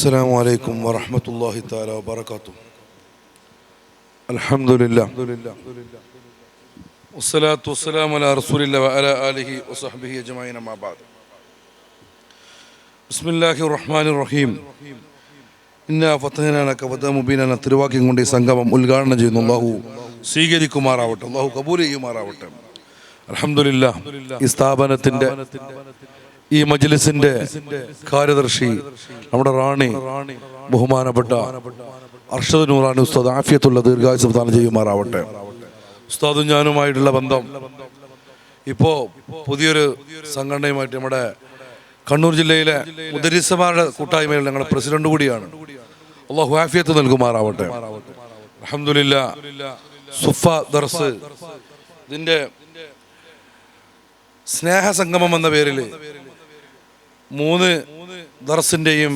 السلام عليكم ورحمة الله تعالى وبركاته الحمد لله والصلاة والسلام على رسول الله وعلى آله وصحبه أجمعين ما بعد بسم الله الرحمن الرحيم ഇന്ന ഫത്തഹനാനക്ക ഫത്ത മുബീന തിരുവാക്യം കൊണ്ട് ഈ സംഗമം ഉദ്ഘാടനം ചെയ്യുന്നു അള്ളാഹു സ്വീകരിക്കുമാറാവട്ടെ അള്ളാഹു കബൂൽ ചെയ്യുമാറാവട്ടെ അലഹമില്ല ഈ സ്ഥാപനത്തിന്റെ ഈ മജ്ലിസിന്റെ കാര്യദർശി നമ്മുടെ റാണി ബഹുമാനപ്പെട്ട അർഷദ് നൂറാണി ഉസ്താദ് ആഫിയത്തുള്ള ദീർഘായുസ് പ്രധാനം ചെയ്യുമാറാവട്ടെ. ഉസ്താദും ഞാനുമായിട്ടുള്ള ബന്ധം ഇപ്പോ പുതിയൊരു സംഘടനയുമായിട്ട് നമ്മുടെ കണ്ണൂർ ജില്ലയിലെ മുദരിസമാരുടെ കൂട്ടായ്മയിൽ ഞങ്ങളുടെ പ്രസിഡന്റ് കൂടിയാണ്. അള്ളാഹു ആഫിയത്ത് നൽകുമാറാവട്ടെ. അഹമ്മദില്ല സുഫ ദർസ് ഇതിന്റെ സ്നേഹസംഗമം എന്ന പേരിൽ മൂന്ന് ദർസിന്റെയും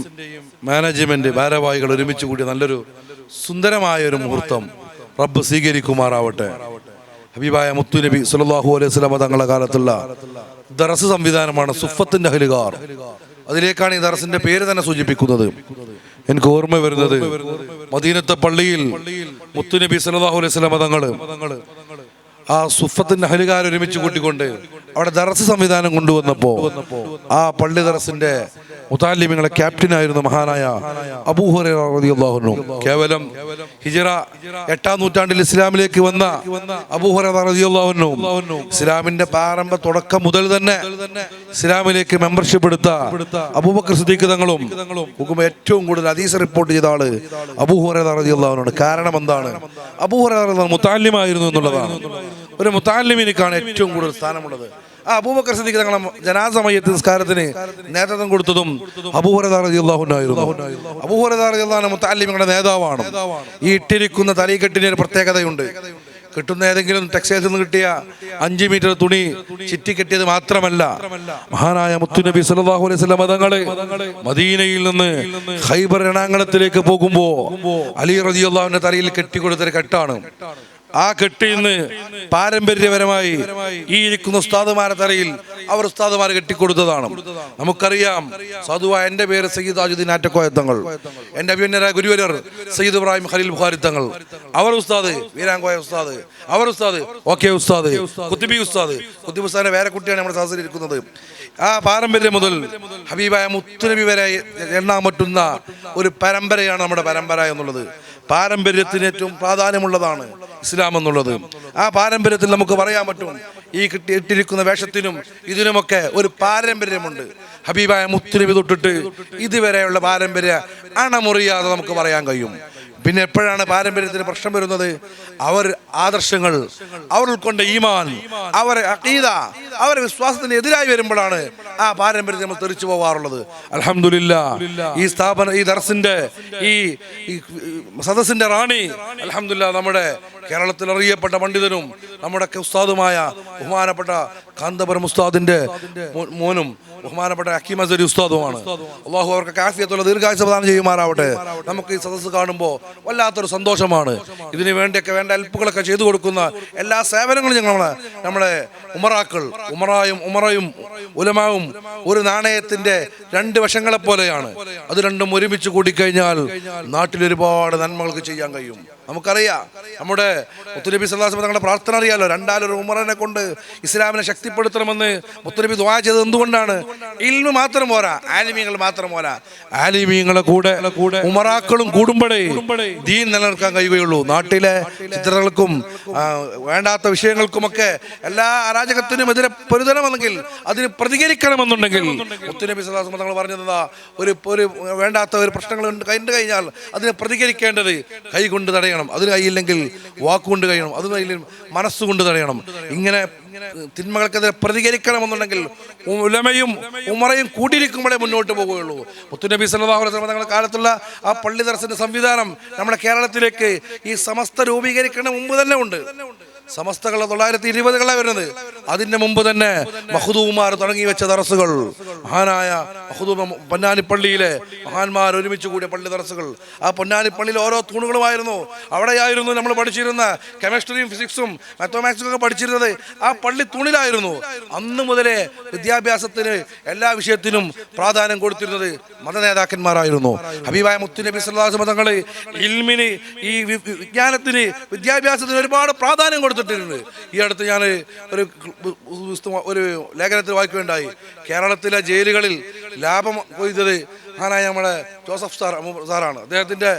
മാനേജ്മെന്റ് ഭാരവാഹികൾ ഒരുമിച്ച് കൂടി നല്ലൊരു സുന്ദരമായ ഒരു മുഹൂർത്തം റബ്ബ് സ്വീകരിക്കുമാറാവട്ടെ. ഹബീബായ മുത്തുനബി സുലല്ലാഹു അലൈഹി സ്വലാമ തങ്ങളുടെ കാലത്തുള്ള ദറസ് സംവിധാനമാണ് സുഫത്തിന്റെ ഹലുകാർ അതിലേക്കാണ് ഈ ദറസിന്റെ പേര് തന്നെ സൂചിപ്പിക്കുന്നത്. എനിക്ക് ഓർമ്മ വരുന്നത് മദീനത്തെ പള്ളിയിൽ മുത്തുനബി സലാഹു അലൈഹി സ്വലാമ തങ്ങൾ ആ സുഫത്തിന്റെ ഹലുകാർ ഒരുമിച്ച് കൂട്ടിക്കൊണ്ട് അവിടെ ദറസ് സംവിധാനം കൊണ്ടുവന്നപ്പോ ആ പള്ളി ദറസിന്റെ മുത്താലിമിങ്ങളെ ക്യാപ്റ്റനായിരുന്നു മഹാനായ അബൂഹുറു കേവലം ഹിജറ എട്ടാം നൂറ്റാണ്ടിൽ ഇസ്ലാമിലേക്ക് വന്ന അബൂഹുറു ഇസ്ലാമിന്റെ പ്രാരംഭ തുടക്കം മുതൽ തന്നെ ഇസ്ലാമിലേക്ക് മെമ്പർഷിപ്പ് എടുത്ത അബൂബക്കർ സിദ്ദീഖ് തങ്ങളും ഏറ്റവും കൂടുതൽ അതീസ് റിപ്പോർട്ട് ചെയ്ത ആൾ അബൂഹുറാണ് കാരണം എന്താണ്? അബൂഹുറ മുത്താലിമായിരുന്നു എന്നുള്ളതാണ്. ഒരു മുത്താലിമിനിക്കാണ് ഏറ്റവും കൂടുതൽ സ്ഥാനമുള്ളത്. അബൂബക്കർ സിദ്ദീഖ് തങ്ങളെ ജനാസമയത്ത് നിസ്കാരത്തിന് നേതൃത്വം കൊടുത്തതും അബൂഹുറായിരുന്നു അബൂഹുറാണ് മുത്താലിമികളുടെ നേതാവാണ്. ഈ ഇട്ടിരിക്കുന്ന തലീക്കെട്ടിന് ഒരു പ്രത്യേകതയുണ്ട്. കിട്ടുന്ന ഏതെങ്കിലും ടെക്സ്റ്റൈൽസിൽ നിന്ന് കിട്ടിയ അഞ്ച് മീറ്റർ തുണി ചുറ്റി കെട്ടിയത് മാത്രമല്ല മഹാനായ മുത്തുനബി സല്ലല്ലാഹു അലൈഹി വസല്ലം മതങ്ങൾ മദീനയിൽ നിന്ന് ഹൈബർ രണാങ്കണത്തിലേക്ക് പോകുമ്പോ അലി റതിയുള്ള തലയിൽ കെട്ടിക്കൊടുത്തൊരു കെട്ടാണ്. ആ കെട്ടിൽ നിന്ന് പാരമ്പര്യപരമായി ഈ ഇരിക്കുന്ന ഉസ്താദുമാരെ തറയിൽ അവർ ഉസ്താദുമാർ കെട്ടിക്കൊടുത്തതാണ്. നമുക്കറിയാം സാധുവ എന്റെ പേര് സയ്യിദ് ആജുദ്ദീൻ ആറ്റക്കോയത്തങ്ങൾ എന്റെ അഭിമന്യരായ ഗുരുവരർ സയ്യിദ് ഇബ്രാഹിം ഖലീൽ ബുഖാരിത്തങ്ങൾ അവർ ഉസ്താദ് വീരാങ്കോയ ഉസ്താദ് അവർ ഉസ്താദ് ഓക്കെ ഉസ്താദ് കുത്തിബി ഉസ്താദ് കുത്തിബി ഉസ്താദിന്റെ വേറെ കുട്ടിയാണ് നമ്മുടെ സാഹചര്യം ഇരിക്കുന്നത്. ആ പാരമ്പര്യം മുതൽ ഹബീബായ മുത്തുനബി വരെ എണ്ണാൻ പറ്റുന്ന ഒരു പരമ്പരയാണ് നമ്മുടെ പരമ്പര എന്നുള്ളത്. പാരമ്പര്യത്തിന് ഏറ്റവും പ്രാധാന്യമുള്ളതാണ് ഇസ്ലാം എന്നുള്ളത് ആ പാരമ്പര്യത്തിൽ നമുക്ക് പറയാൻ പറ്റും ഈ കിട്ടി ഇട്ടിരിക്കുന്ന വേഷത്തിനും ഇതിനുമൊക്കെ ഒരു പാരമ്പര്യമുണ്ട്. ഹബീബായ മുത്തുനബി തൊട്ടിട്ട് ഇതുവരെയുള്ള പാരമ്പര്യ അണമുറിയാതെ നമുക്ക് പറയാൻ കഴിയും. പിന്നെ എപ്പോഴാണ് പാരമ്പര്യത്തിന് പ്രശ്നം വരുന്നത്? അവർ ആദർശങ്ങൾ അവർ ഉൾക്കൊണ്ട ഈമാൻ അവരെ അഖീദ അവരെ വിശ്വാസത്തിന് എതിരായി വരുമ്പോഴാണ് ആ പാരമ്പര്യം നമ്മൾ തെറിച്ചു പോവാറുള്ളത്. അലഹമില്ല ഈ സ്ഥാപന ഈ ദർസിന്റെ ഈ സദസ്സിന്റെ റാണി അലഹമില്ല നമ്മുടെ കേരളത്തിൽ അറിയപ്പെട്ട പണ്ഡിതനും നമ്മുടെ ഉസ്താദുമായ ബഹുമാനപ്പെട്ട കാന്തപുരം ഉസ്താദിന്റെ മോനും ബഹുമാനപ്പെട്ട അക്കീം അസരി ഉസ്താദുമാണ്. അള്ളാഹു അവർക്ക് കാഫിയത്തുള്ള ദീർഘായുസ പ്രദാനം ചെയ്യുമാറാവട്ടെ. നമുക്ക് ഈ സദസ്സ് കാണുമ്പോൾ വല്ലാത്തൊരു സന്തോഷമാണ്. ഇതിനു വേണ്ടിയൊക്കെ വേണ്ട ഹെൽപ്പുകളൊക്കെ ചെയ്തു കൊടുക്കുന്ന എല്ലാ സേവനങ്ങളും ഞങ്ങൾ നമ്മളെ ഉമറാക്കൾ ഉമറായും ഉമറയും ഉലമാവും ഒരു നാണയത്തിന്റെ രണ്ട് വശങ്ങളെ പോലെയാണ് അത് രണ്ടും ഒരുമിച്ച് കൂടിക്കഴിഞ്ഞാൽ നാട്ടിൽ ഒരുപാട് നന്മകൾക്ക് ചെയ്യാൻ കഴിയും. നമുക്കറിയാം നമ്മുടെ മുത്തുനബി സല്ലാസ് തങ്ങളുടെ പ്രാർത്ഥന അറിയാലോ രണ്ടാലൊരു ഉമറിനെ കൊണ്ട് ഇസ്ലാമിനെ ശക്തിപ്പെടുത്തണമെന്ന് മുത്തുനബി ദ്വാ ചെയ്തത് എന്തുകൊണ്ടാണ് ഇൽമ മാത്രം പോരാ ആലിമീങ്ങൾ മാത്രം പോരാ ആലിമീങ്ങളെ കൂടെ കൂടെ ഉമറാക്കളും കൂടുമ്പോഴേ ദീൻ നിലനിർത്താൻ കഴിയുകയുള്ളൂ നാട്ടിലെ ചിത്രങ്ങൾക്കും വേണ്ടാത്ത വിഷയങ്ങൾക്കുമൊക്കെ എല്ലാ അരാജകത്തിനും എതിരെ പൊരുതണമെന്നെങ്കിൽ അതിന് പ്രതികരിക്കണമെന്നുണ്ടെങ്കിൽ മുത്തുനബി സല്ലാസ് തങ്ങൾ പറഞ്ഞതാ ഒരു ഒരു വേണ്ടാത്ത ഒരു പ്രശ്നങ്ങൾ കണ്ടു കഴിഞ്ഞാൽ അതിനെ പ്രതികരിക്കേണ്ടത് കൈ കൊണ്ട് തടയണം. അതിന് കഴിയില്ലെങ്കിൽ വാക്കുകൊണ്ട് കഴിയണം. അതിന് കഴിയില്ലെങ്കിൽ മനസ്സുകൊണ്ട് തടയണം. ഇങ്ങനെ തിന്മകൾക്കെതിരെ പ്രതികരിക്കണമെന്നുണ്ടെങ്കിൽ ഉലമയും ഉമറയും കൂട്ടിയിരിക്കുമ്പോഴേ മുന്നോട്ട് പോവുകയുള്ളൂ മുത്തുനബി സല്ലല്ലാഹു അലൈഹി തങ്ങളുടെ കാലത്തുള്ള ആ പള്ളി സംവിധാനം നമ്മുടെ കേരളത്തിലേക്ക് ഈ സമസ്ത രൂപീകരിക്കുന്ന മുമ്പ് തന്നെ ഉണ്ട്. സമസ്തകൾ തൊള്ളായിരത്തി ഇരുപതുകളാണ് വരുന്നത്. അതിന്റെ മുമ്പ് തന്നെ മഹദൂമാർ തുടങ്ങി വെച്ച ദറസുകൾ മഹാനായ മഹദൂമ പൊന്നാനിപ്പള്ളിയിലെ മഹാന്മാർ ഒരുമിച്ച് കൂടിയ പള്ളി ദറസുകൾ ആ പൊന്നാനിപ്പള്ളിയിൽ ഓരോ തൂണുകളുമായിരുന്നു. അവിടെയായിരുന്നു നമ്മൾ പഠിച്ചിരുന്ന കെമിസ്ട്രിയും ഫിസിക്സും മാത്തമാറ്റിക്സും ഒക്കെ പഠിച്ചിരുന്നത്. ആ പള്ളി തൂണിലായിരുന്നു. അന്ന് മുതലേ വിദ്യാഭ്യാസത്തിന് എല്ലാ വിഷയത്തിനും പ്രാധാന്യം കൊടുത്തിരുന്നത് മത നേതാക്കന്മാരായിരുന്നു. ഹബീബായ മുത്തുനബി സല്ലാസ് മതങ്ങൾ ഇൽമിന് ഈ വിജ്ഞാനത്തിന് വിദ്യാഭ്യാസത്തിന് ഒരുപാട് പ്രാധാന്യം കൊടുത്തിട്ടുണ്ട് ഈ അടുത്ത് ഞാൻ ഒരു ഒരു ലേഖനത്തിൽ വായിക്കുകയുണ്ടായി. കേരളത്തിലെ ജയിലുകളിൽ ലാഭം കൊയ്തത് ആനായ നമ്മുടെ ജോസഫ് സാർ സാറാണ്. അദ്ദേഹത്തിന്റെ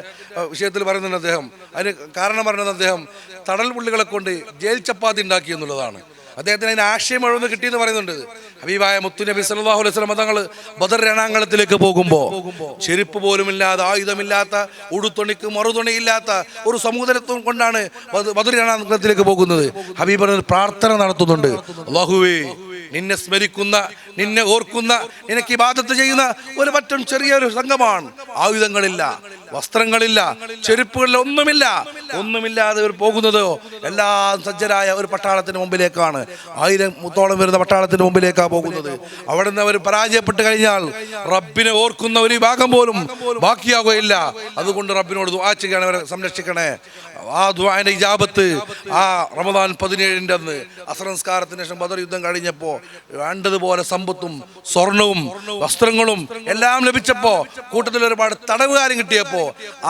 വിഷയത്തിൽ പറയുന്നുണ്ട് അദ്ദേഹം. അതിന് കാരണം പറയുന്നത് അദ്ദേഹം തടൽ പുള്ളികളെ കൊണ്ട് ജയിൽ ചപ്പാത്തി ഉണ്ടാക്കി എന്നുള്ളതാണ്. അദ്ദേഹത്തിന് അതിന് ആശയം മുഴുവൻ കിട്ടിയെന്ന് പറയുന്നുണ്ട്. ഹബീബായ മുത്തുനബി സല്ലല്ലാഹു അലൈഹി വസല്ലം തങ്ങൾ ബദർ രണാങ്കളത്തിലേക്ക് പോകുമ്പോൾ ചെരുപ്പ് പോലുമില്ലാതെ ആയുധമില്ലാത്ത ഉടുത്തുണിക്ക് മറുതുണിയില്ലാത്ത ഒരു സമൂഹത്തും കൊണ്ടാണ് ബദർ രണാങ്കളത്തിലേക്ക് പോകുന്നത്. ഹബീബ് പ്രാർത്ഥന നടത്തുന്നുണ്ട്. അള്ളാഹുവേ നിന്നെ സ്മരിക്കുന്ന നിന്നെ ഓർക്കുന്ന നിനക്ക് ഇബാദത്ത് ചെയ്യുന്ന ഒരു പറ്റം ചെറിയൊരു സംഘമാണ്. ആയുധങ്ങളില്ല വസ്ത്രങ്ങളില്ല ചെരുപ്പുകളിൽ ഒന്നുമില്ല. ഒന്നുമില്ലാതെ ഇവർ പോകുന്നതോ എല്ലാം സജ്ജരായ ഒരു പട്ടാളത്തിന് മുമ്പിലേക്കാണ്. ആയിരം മുത്തോളം വരുന്ന പട്ടാളത്തിന് മുമ്പിലേക്കാണ് പോകുന്നത്. അവിടെ നിന്ന് അവർ പരാജയപ്പെട്ട് കഴിഞ്ഞാൽ റബ്ബിനെ ഓർക്കുന്ന ഒരു ഭാഗം പോലും ബാക്കിയാകുകയില്ല അതുകൊണ്ട് റബ്ബിനോട് ദുആ ചെയ്യണം അവരെ സംരക്ഷിക്കണേ. ആ ദുആന്റെ ഇജാബത്ത് ആ റമദാൻ പതിനേഴിന്റെ അന്ന് അസംസ്കാരത്തിന് ശേഷം ബദർ യുദ്ധം കഴിഞ്ഞപ്പോൾ വേണ്ടതുപോലെ സമ്പത്തും സ്വർണവും വസ്ത്രങ്ങളും എല്ലാം ലഭിച്ചപ്പോ കൂട്ടത്തിൽ ഒരുപാട് തടവുകാരും കിട്ടിയപ്പോ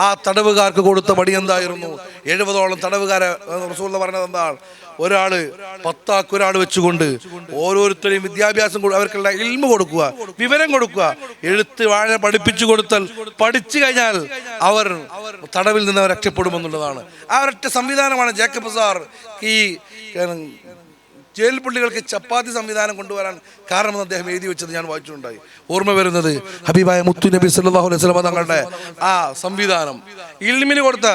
ആ തടവുകാർക്ക് കൊടുത്ത പടി എന്തായിരുന്നു? എഴുപതോളം തടവുകാരെ റസൂള്ള പറഞ്ഞത് എന്താണ്? ഒരാൾ പത്താക്ക് ഒരാൾ വെച്ചുകൊണ്ട് ഓരോരുത്തരെയും വിദ്യാഭ്യാസം അവർക്കുള്ള ഇൽമ കൊടുക്കുക വിവരം കൊടുക്കുക എഴുത്ത് വാഴ പഠിപ്പിച്ചു കൊടുത്താൽ പഠിച്ചു കഴിഞ്ഞാൽ അവർ തടവിൽ നിന്ന് രക്ഷപ്പെടുമെന്നുള്ളതാണ്. ആ ഒരൊറ്റ സംവിധാനമാണ് ജേക്കബ് സാർ ഈ ജയിൽ പുള്ളികൾക്ക് ചപ്പാത്തി സംവിധാനം കൊണ്ടുവരാൻ കാരണമെന്ന് അദ്ദേഹം എഴുതി വെച്ചത് ഞാൻ വായിച്ചിട്ടുണ്ടായി. ഓർമ്മ വരുന്നത് ഹബീബായ മുത്തു നബി സല്ലല്ലാഹു അലൈഹി വസല്ലം തങ്ങളുടെ ആ സംവിധാനം. ഇൽമിന് കൊടുത്ത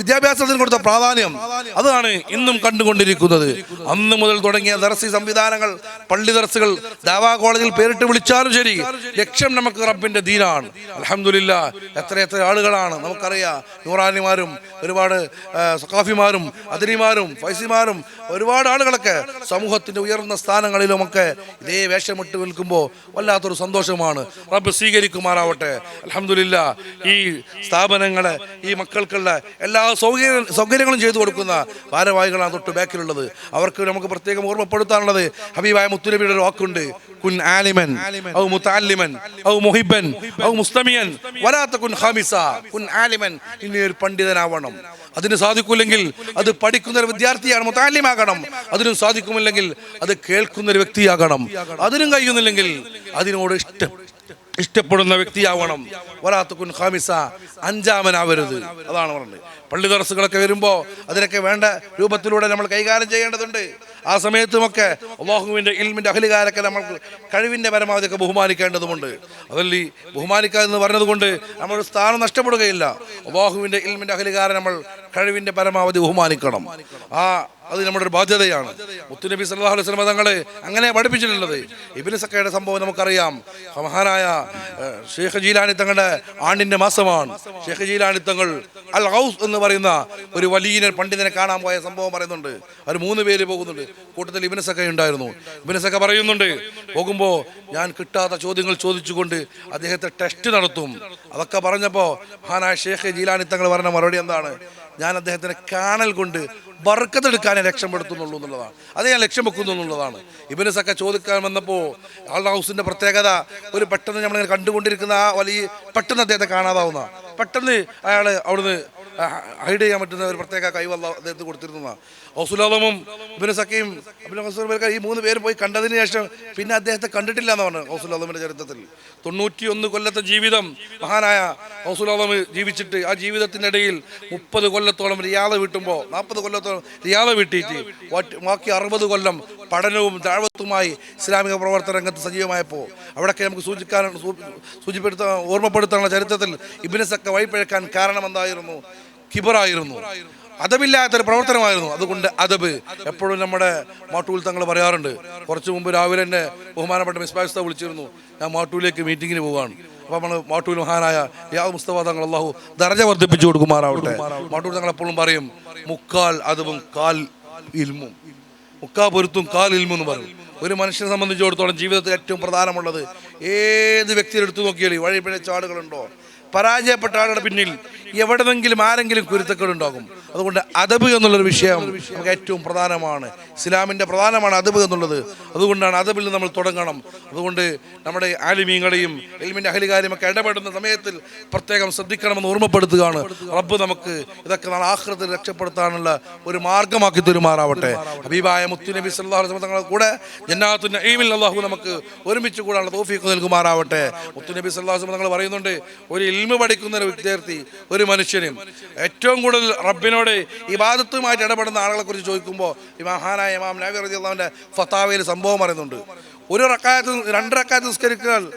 വിദ്യാഭ്യാസത്തിന് കൊടുത്ത പ്രാധാന്യം അതാണ് ഇന്നും കണ്ടുകൊണ്ടിരിക്കുന്നത്. അന്ന് മുതൽ തുടങ്ങിയ ദർസി സംവിധാനങ്ങൾ പള്ളി ദർസുകൾ ദാവാ കോളേജിൽ പേരിട്ട് വിളിച്ചാലും ശരി ലക്ഷ്യം നമുക്ക് റബ്ബിന്റെ ദീനാണ്. അലഹമില്ല എത്ര എത്ര ആളുകളാണ് നമുക്കറിയാം. നൂറാനിമാരും ഒരുപാട് സഖാഫിമാരും അതിരിമാരും ഫൈസിമാരും ഒരുപാട് ആളുകളൊക്കെ സമൂഹത്തിന്റെ ഉയർന്ന സ്ഥാനങ്ങളിലുമൊക്കെ ഇതേ വേഷമിട്ട് നിൽക്കുമ്പോൾ വല്ലാത്തൊരു സന്തോഷമാണ്. റബ്ബ് സ്വീകരിക്കുമാറാവട്ടെ. അലഹമില്ല ഈ സ്ഥാപനങ്ങളെ ഈ മക്കൾക്കുള്ള എല്ലാ സൗകര്യ സൗകര്യങ്ങളും ചെയ്തു കൊടുക്കുന്ന ഭാരവാഹികളാണ് തൊട്ട് ബാക്കിലുള്ളത്. അവർക്ക് നമുക്ക് പ്രത്യേകം ഓർമ്മപ്പെടുത്താനുള്ളത് ഹബീബായ മുത്തുനബിയുടെ ഒരു വാക്കുണ്ട്. കുൻ ആലിമൻ ഔ മുത്താലിമൻ ഔ മുഹിബൻ ഔ മുസ്തമിയൻ വലാത്ത കുൻ ഖാമിസ. കുൻ ആലിമൻ ഇനി ഒരു പണ്ഡിതനാവണം. അതിന് സാധിക്കില്ലെങ്കിൽ അത് പഠിക്കുന്ന ഒരു വിദ്യാർത്ഥിയാണ് മുത്താലിമാകണം. അതിനും സാധിക്കുമില്ലെങ്കിൽ അത് കേൾക്കുന്ന ഒരു വ്യക്തിയാകണം. അതിനും കഴിയുന്നില്ലെങ്കിൽ അതിനോട് ഇഷ്ടം ഇഷ്ടപ്പെടുന്ന വ്യക്തിയാവണം. വലാത്തുക്കുൻ ഖാമിസ അഞ്ചാമനാവരുത്. അതാണ് പറഞ്ഞത്. പള്ളി ദർസുകളൊക്കെ വരുമ്പോൾ അതിനൊക്കെ വേണ്ട രൂപത്തിലൂടെ നമ്മൾ കൈകാര്യം ചെയ്യേണ്ടതുണ്ട്. ആ സമയത്തുമൊക്കെ അള്ളാഹുവിന്റെ ഇൽമിന്റെ അഹലികാരൊക്കെ നമ്മൾ കഴിവിന്റെ പരമാവധിയൊക്കെ ബഹുമാനിക്കേണ്ടതുമുണ്ട്. അതല്ല ഈ ബഹുമാനിക്കുക എന്ന് പറഞ്ഞതുകൊണ്ട് കൊണ്ട് നമ്മുടെ സ്ഥാനം നഷ്ടപ്പെടുകയില്ല. അള്ളാഹുവിന്റെ ഇൽമിന്റെ അഹലികാരെ നമ്മൾ കഴിവിന്റെ പരമാവധി ബഹുമാനിക്കണം. ആ അത് നമ്മുടെ ഒരു ബാധ്യതയാണ്. മുത്തുനബി സല്ലാഹു അലൈഹി സ്വലം തങ്ങളെ അങ്ങനെ പഠിപ്പിച്ചിട്ടുള്ളത്. ഇബിന് സക്കയുടെ സംഭവം നമുക്കറിയാം. മഹാനായ ഷേഖ് ജീലാനി തങ്ങളുടെ ആണ്ടിന്റെ മാസമാണ്. ഷേഖ് ജീലാനി തങ്ങൾ അൽ ഹൗസ് എന്ന് പറയുന്ന ഒരു വലിയ പണ്ഡിതനെ കാണാൻ പോയ സംഭവം പറയുന്നുണ്ട്. അവർ മൂന്ന് പേര് പോകുന്നുണ്ട്. കൂട്ടത്തിൽ ഇബിന് സക്ക ഉണ്ടായിരുന്നു. ഇബിന് സക്ക പറയുന്നുണ്ട് പോകുമ്പോൾ ഞാൻ കിട്ടാത്ത ചോദ്യങ്ങൾ ചോദിച്ചുകൊണ്ട് അദ്ദേഹത്തെ ടെസ്റ്റ് നടത്തും. അതൊക്കെ പറഞ്ഞപ്പോൾ മഹാനായ ഷേഖ് ജീലാനി തങ്ങൾ പറഞ്ഞ മറുപടി എന്താണ്? ഞാൻ അദ്ദേഹത്തിനെ കാണൽ കൊണ്ട് ബർക്കത്തെടുക്കാനെ രക്ഷപ്പെടുത്തുന്നുള്ളൂ എന്നുള്ളതാണ്. അത് ഞാൻ ലക്ഷ്യം വെക്കുന്നു എന്നുള്ളതാണ്. സക്ക ചോദിക്കാൻ വന്നപ്പോൾ ആളുടെ ഹൗസിന്റെ പ്രത്യേകത ഒരു പെട്ടെന്ന് നമ്മളിങ്ങനെ കണ്ടുകൊണ്ടിരിക്കുന്ന ആ വലിയ പെട്ടെന്ന് അദ്ദേഹത്തെ കാണാതാവുന്ന പെട്ടെന്ന് അയാൾ അവിടുന്ന് ഹൈഡ് ചെയ്യാൻ പറ്റുന്ന ഒരു പ്രത്യേക കൈവല്ല അദ്ദേഹത്തിന് കൊടുത്തിരുന്നതാണ് ഹൗസുലാദമും ഇബിന് സക്കീം അബിന് ഹസൂർ ഈ മൂന്ന് പേര് പോയി കണ്ടതിന് ശേഷം പിന്നെ അദ്ദേഹത്തെ കണ്ടിട്ടില്ല എന്ന് പറഞ്ഞു ചരിത്രത്തിൽ. തൊണ്ണൂറ്റി ഒന്ന് കൊല്ലത്തെ ജീവിതം മഹാനായ ഹൗസുലാദം ജീവിച്ചിട്ട് ആ ജീവിതത്തിന്റെ ഇടയിൽ മുപ്പത് കൊല്ലത്തോളം റിയാദ വീട്ടുമ്പോൾ നാൽപ്പത് കൊല്ലത്തോളം റിയാദ വീട്ടിയിട്ട് ബാക്കി അറുപത് കൊല്ലം പഠനവും താഴ്വത്തുമായി ഇസ്ലാമിക പ്രവർത്തന രംഗത്ത് സജീവമായപ്പോൾ അവിടെയൊക്കെ നമുക്ക് സൂചിക്കാൻ സൂചിപ്പെടുത്താൻ ഓർമ്മപ്പെടുത്താനുള്ള ചരിത്രത്തിൽ ഇബിനസൊക്കെ സക്ക വഴിപ്പിഴക്കാൻ കാരണം എന്തായിരുന്നു കിബറായിരുന്നു. അതബില്ലാത്തൊരു പ്രവർത്തനമായിരുന്നു. അതുകൊണ്ട് അതബ് എപ്പോഴും നമ്മുടെ മാട്ടൂൽ തങ്ങൾ പറയാറുണ്ട്. കുറച്ച് മുമ്പ് രാവിലെ തന്നെ ബഹുമാനപ്പെട്ട മിസ്ബാസ്ത വിളിച്ചിരുന്നു. ഞാൻ മാട്ടൂലേക്ക് മീറ്റിങ്ങിന് പോവുകയാണ്. അപ്പോൾ നമ്മൾ മാട്ടൂൽ മഹാനായ യാദ് മുസ്തഫ തങ്ങൾ അള്ളാഹു ദർജ വർദ്ധിപ്പിച്ചു കൊടുക്കുമാറാവട്ടെ. മാട്ടൂൽ തങ്ങൾ എപ്പോഴും പറയും മുക്കാൽ അതവും കാൽ ഇൽമും. മുക്കാ പൊരുത്തും ഇൽമു പറയും. ഒരു മനുഷ്യനെ സംബന്ധിച്ചിടത്തോളം ജീവിതത്തിൽ ഏറ്റവും പ്രധാനമുള്ളത് ഏത് വ്യക്തിയെ എടുത്തു നോക്കിയാലും വഴി പിഴച്ച ആളുകളുണ്ടോ? പരാജയപ്പെട്ട ആളുടെ പിന്നിൽ എവിടെന്നെങ്കിലും ആരെങ്കിലും കുരുത്തക്കേടുണ്ടാകും. അതുകൊണ്ട് അദബ് എന്നുള്ളൊരു വിഷയം നമുക്ക് ഏറ്റവും പ്രധാനമാണ്. ഇസ്ലാമിന്റെ പ്രധാനമാണ് അദബ് എന്നുള്ളത്. അതുകൊണ്ടാണ് അദബിൽ നമ്മൾ തുടങ്ങണം. അതുകൊണ്ട് നമ്മുടെ ആലിമീങ്ങളെയും എൽമിന്റെ അഹലികാരെയും ഒക്കെ ഇടപെടുന്ന സമയത്തിൽ പ്രത്യേകം ശ്രദ്ധിക്കണമെന്ന് ഓർമ്മപ്പെടുത്തുകയാണ്. റബ്ബ് നമുക്ക് ഇതൊക്കെ നാളെ ആഹ്ലത്തിൽ രക്ഷപ്പെടുത്താനുള്ള ഒരു മാർഗമാക്കി തരുമാറാവട്ടെ. ഹബീബായ മുത്തുനബി നബി അലൈഹി തങ്ങളുടെ കൂടെ ജന്നാത്തു നഈമിൽ അള്ളാഹു നമുക്ക് ഒരുമിച്ച് കൂടാനുള്ള തൗഫീഖ് നൽകുമാറാവട്ടെ. മുത്തുനബി വസല്ലം തങ്ങൾ പറയുന്നുണ്ട് ഒരു ഇൽമ പഠിക്കുന്ന ഒരു വിദ്യാർത്ഥി ഒരു മനുഷ്യനും ഏറ്റവും കൂടുതൽ റബ്ബിനോട് ഇബാദത്തുമായിട്ട് ഇടപെടുന്ന ആളുകളെ കുറിച്ച് ചോദിക്കുമ്പോൾ ഈ മഹാനായ ഇമാം നബി റളിയല്ലാഹുവിന്റെ ഫത്താവയിൽ സംഭവം പറയുന്നുണ്ട്. ഒരു റക്കായത്ത് രണ്ട് റക്കായത്ത് നിസ്കരിക്കാൻ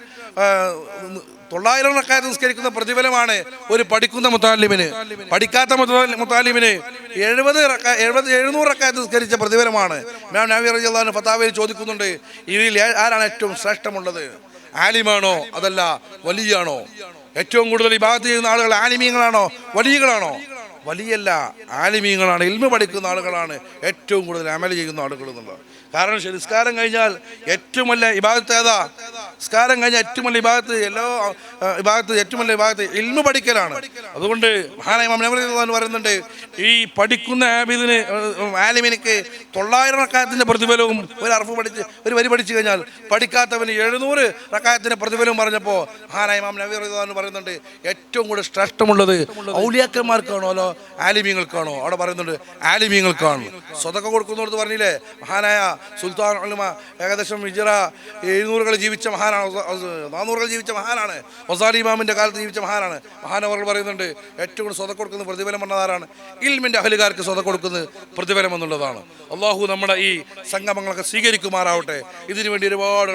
തൊള്ളായിരം റക്കായത്ത് നിസ്കരിക്കുന്ന പ്രതിഫലമാണ് ഒരു പഠിക്കുന്ന മുത്താലിമിന്. പഠിക്കാത്ത മുത്താ- മുത്താലിമിന് എഴുപത് റക്ക- എഴുപത് എഴുന്നൂറ് റക്കായത്ത് നിസ്കരിച്ച പ്രതിഫലമാണ്. ഇമാം നബി റളിയല്ലാഹുവിന്റെ ഫത്താവയിൽ ചോദിക്കുന്നുണ്ട് ഇതിൽ ആരാണ് ഏറ്റവും ശ്രേഷ്ഠമുള്ളത്? ആലിമാണോ അതല്ല വലിയാണോ? ഏറ്റവും കൂടുതൽ ഇബാദത്ത് ചെയ്യുന്ന ആളുകൾ ആലിമീങ്ങളാണോ? വലിയകളാണോ? വലിയല്ല ആലിമീങ്ങളാണ് ഇൽമ പഠിക്കുന്ന ആളുകളാണ് ഏറ്റവും കൂടുതൽ അമൽ ചെയ്യുന്ന ആളുകൾ എന്നുള്ളത്. കാരണം നിസ്കാരം കഴിഞ്ഞാൽ ഏറ്റവും വലിയ വിഭാഗത്ത് ഏതാ? നിസ്കാരം കഴിഞ്ഞാൽ ഏറ്റവും വലിയ വിഭാഗത്ത് എല്ലാ വിഭാഗത്ത് ഏറ്റവും വലിയ വിഭാഗത്ത് ഇൽമ പഠിക്കലാണ്. അതുകൊണ്ട് മഹാനായ ഇമാം നബി റളിയല്ലാഹു പറയുന്നുണ്ട് ഈ പഠിക്കുന്ന ആബിദിന് ആലിമിനിക്ക് തൊള്ളായിരം റക്കായത്തിന്റെ പ്രതിഫലവും ഒരു അർഫ് പഠിച്ച് ഒരു വരി പഠിച്ചു കഴിഞ്ഞാൽ പഠിക്കാത്തവന് എഴുന്നൂറ് റക്കായത്തിന്റെ പ്രതിഫലവും പറഞ്ഞപ്പോൾ മഹാനായ ഇമാം നബി പറയുന്നുണ്ട് ഏറ്റവും കൂടുതൽ ശ്രേഷ്ഠമുള്ളത് ഔലിയാക്കന്മാർക്കാണോ? അല്ലോ ആലിമീങ്ങൾക്കാണോ അവിടെ പറയുന്നുണ്ട് ആലിമീങ്ങൾക്കാണ് സ്വതൊക്കെ കൊടുക്കുന്നിടത്ത് പറഞ്ഞില്ലേ? മഹാനായ സുൽത്താൻ ഉലമ ഏകദേശം ഹിജറ എഴുന്നൂറുകൾ ജീവിച്ച മഹാനാണ്. നാനൂറുകൾ ജീവിച്ച മഹാനാണ്. ഒസാലി ഇമാമിന്റെ കാലത്ത് ജീവിച്ച മഹാനാണ്. മഹാനവർ പറയുന്നുണ്ട് ഏറ്റവും കൂടുതൽ സ്വത കൊടുക്കുന്ന പ്രതിഫലം എന്നതാരാണ് ഇൽമിന്റെ അഹലുകാർക്ക് സ്വത കൊടുക്കുന്നത് പ്രതിഫലം എന്നുള്ളതാണ്. അള്ളാഹു നമ്മുടെ ഈ സംഗമങ്ങളൊക്കെ സ്വീകരിക്കുമാറാവട്ടെ. ഇതിനു വേണ്ടി ഒരുപാട്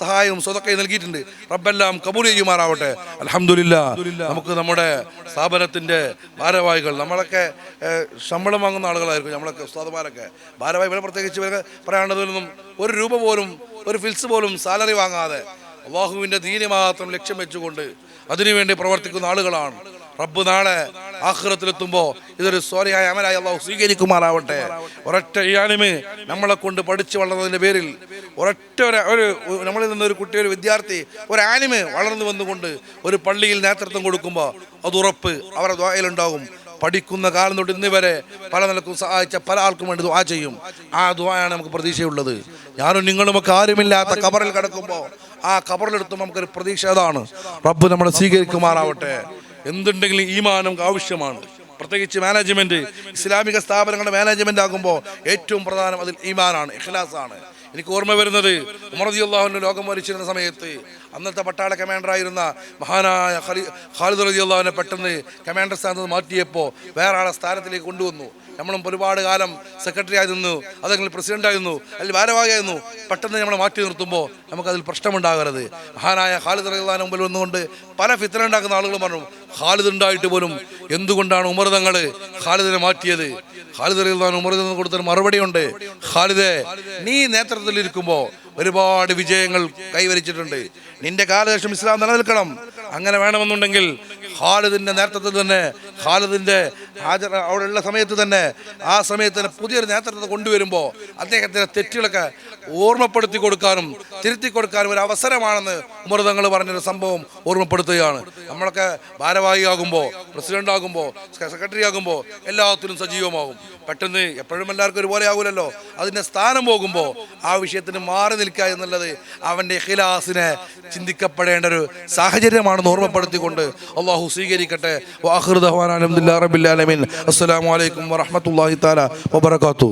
സഹായവും സ്വതക്കയും നൽകിയിട്ടുണ്ട്. റബ്ബെല്ലാം കബൂൽ ചെയ്യുമാറാവട്ടെ. അലഹമില്ല നമുക്ക് നമ്മുടെ സ്ഥാപനത്തിന്റെ ഭാരവാഹികൾ നമ്മളൊക്കെ ശമ്പളം വാങ്ങുന്ന ആളുകളായിരിക്കും നമ്മളൊക്കെ ഉസ്താദുമാരൊക്കെ. ഭാരവാഹികൾ പ്രത്യേകിച്ച് ഇവരൊക്കെ പറയാനുള്ളതൊന്നും ഒരു രൂപ പോലും ഒരു ഫിൽസ് പോലും സാലറി വാങ്ങാതെ വാഹുവിന്റെ ദീനി മാത്രം ലക്ഷ്യം വെച്ചുകൊണ്ട് അതിനുവേണ്ടി പ്രവർത്തിക്കുന്ന ആളുകളാണ്. റബ്ബ് നാളെ ആഹ്റത്തിലെത്തുമ്പോൾ ഇതൊരു സ്വാലിയായ അമലായി അള്ളാഹു സ്വീകരിക്കുമാറാവട്ടെ. ഒരൊറ്റ ഇയാലിമ് നമ്മളെ കൊണ്ട് പഠിച്ചു വളർന്നതിന്റെ പേരിൽ ഒരൊറ്റ ഒരു ഒരു നമ്മളിൽ നിന്ന് ഒരു കുട്ടി ഒരു വിദ്യാർത്ഥി ഒരു ആനിമ് വളർന്നു വന്നുകൊണ്ട് ഒരു പള്ളിയിൽ നേതൃത്വം കൊടുക്കുമ്പോൾ അത് ഉറപ്പ് അവരുടെ ദ്വായയിലുണ്ടാകും പഠിക്കുന്ന കാലം തൊട്ട് ഇന്ന് വരെ പല നിലക്കും സഹായിച്ച പല ആൾക്കും വേണ്ടി ദുആ ചെയ്യും. ആ ദുആയാണ് നമുക്ക് പ്രതീക്ഷയുള്ളത്. ഞാനും നിങ്ങളുമൊക്കെ ആരുമില്ലാത്ത കബറിൽ കിടക്കുമ്പോൾ ആ കബറിലെടുത്തും നമുക്കൊരു പ്രതീക്ഷ അതാണ്. റബ്ബ് നമ്മളെ സ്വീകരിക്കുമാറാവട്ടെ. എന്തുണ്ടെങ്കിലും ഈമാനം ആവശ്യമാണ്. പ്രത്യേകിച്ച് മാനേജ്മെന്റ് ഇസ്ലാമിക സ്ഥാപനങ്ങളുടെ മാനേജ്മെന്റ് ആകുമ്പോൾ ഏറ്റവും പ്രധാനം അതിൽ ഈമാനാണ് ഇഖ്ലാസാണ്. എനിക്ക് ഓർമ്മ വരുന്നത് ഉമർദി അള്ളാഹുവിന്റെ ലോകം മരിച്ചിരുന്ന സമയത്ത് അന്നത്തെ പട്ടാള കമാൻഡറായിരുന്ന മഹാനായ ഖലി ഖാലിദ് റതി അള്ളാഹുവിനെ പെട്ടെന്ന് കമാൻഡർ സ്ഥാനത്ത് നിന്ന് മാറ്റിയപ്പോൾ വേറെ ആളെ സ്ഥാനത്തിലേക്ക് കൊണ്ടുവന്നു. നമ്മളും ഒരുപാട് കാലം സെക്രട്ടറി ആയിരുന്നു അതെങ്കിൽ പ്രസിഡന്റ് ആയിരുന്നു അല്ലെങ്കിൽ ഭാരവാഹിയായിരുന്നു പെട്ടെന്ന് നമ്മളെ മാറ്റി നിർത്തുമ്പോൾ നമുക്കതിൽ പ്രശ്നമുണ്ടാകരുത്. മഹാനായ ഖാലിദ് അള്ളാഹിന് മുമ്പിൽ വന്നുകൊണ്ട് പല ഫിത്തന ഉണ്ടാക്കുന്ന ആളുകൾ പറഞ്ഞു ഖാലിദ് ഉണ്ടായിട്ട് പോലും എന്തുകൊണ്ടാണ് ഉമർ തങ്ങൾ ഖാലിദിനെ മാറ്റിയത്? ഖാലിദ് അൻഹു ഉമർ കൊടുത്തൊരു മറുപടിയുണ്ട്. ഖാലിദേ നീ നേതൃത്വത്തിൽ ഇരിക്കുമ്പോൾ ഒരുപാട് വിജയങ്ങൾ കൈവരിച്ചിട്ടുണ്ട്. നിന്റെ കാലശേഷം ഇസ്ലാം നിലനിൽക്കണം. അങ്ങനെ വേണമെന്നുണ്ടെങ്കിൽ ഖാലിദിന്റെ നേതൃത്വത്തിൽ തന്നെ ഖാലിദിന്റെ ഹാജർ അവിടെയുള്ള സമയത്ത് തന്നെ ആ സമയത്ത് തന്നെ പുതിയൊരു നേതൃത്വത്തെ കൊണ്ടുവരുമ്പോൾ അദ്ദേഹത്തിന്റെ തെറ്റുകളൊക്കെ ഓർമ്മപ്പെടുത്തി കൊടുക്കാനും തിരുത്തി കൊടുക്കാനും ഒരു അവസരമാണെന്ന് ഉമർ തങ്ങൾ പറഞ്ഞൊരു സംഭവം ഓർമ്മപ്പെടുത്തുകയാണ്. നമ്മളൊക്കെ ഭാരവാഹിയാകുമ്പോൾ പ്രസിഡന്റ് ആകുമ്പോൾ സെക്രട്ടറി ആകുമ്പോൾ എല്ലാത്തിനും സജീവമാകും പെട്ടെന്ന് എപ്പോഴും എല്ലാവർക്കും ഒരുപോലെ ആകുമല്ലോ അതിന്റെ സ്ഥാനം പോകുമ്പോൾ ആ വിഷയത്തിന് മാറി നിൽക്കുക എന്നുള്ളത് അവന്റെ ഖിലാസിനെ ചിന്തിക്കപ്പെടേണ്ട ഒരു സാഹചര്യമാണെന്ന് ഓർമ്മപ്പെടുത്തിക്കൊണ്ട് അള്ളാഹു സ്വീകരിക്കട്ടെ. دعوانا الحمد لله رب العالمين السلام عليكم ورحمة الله تعالى وبركاته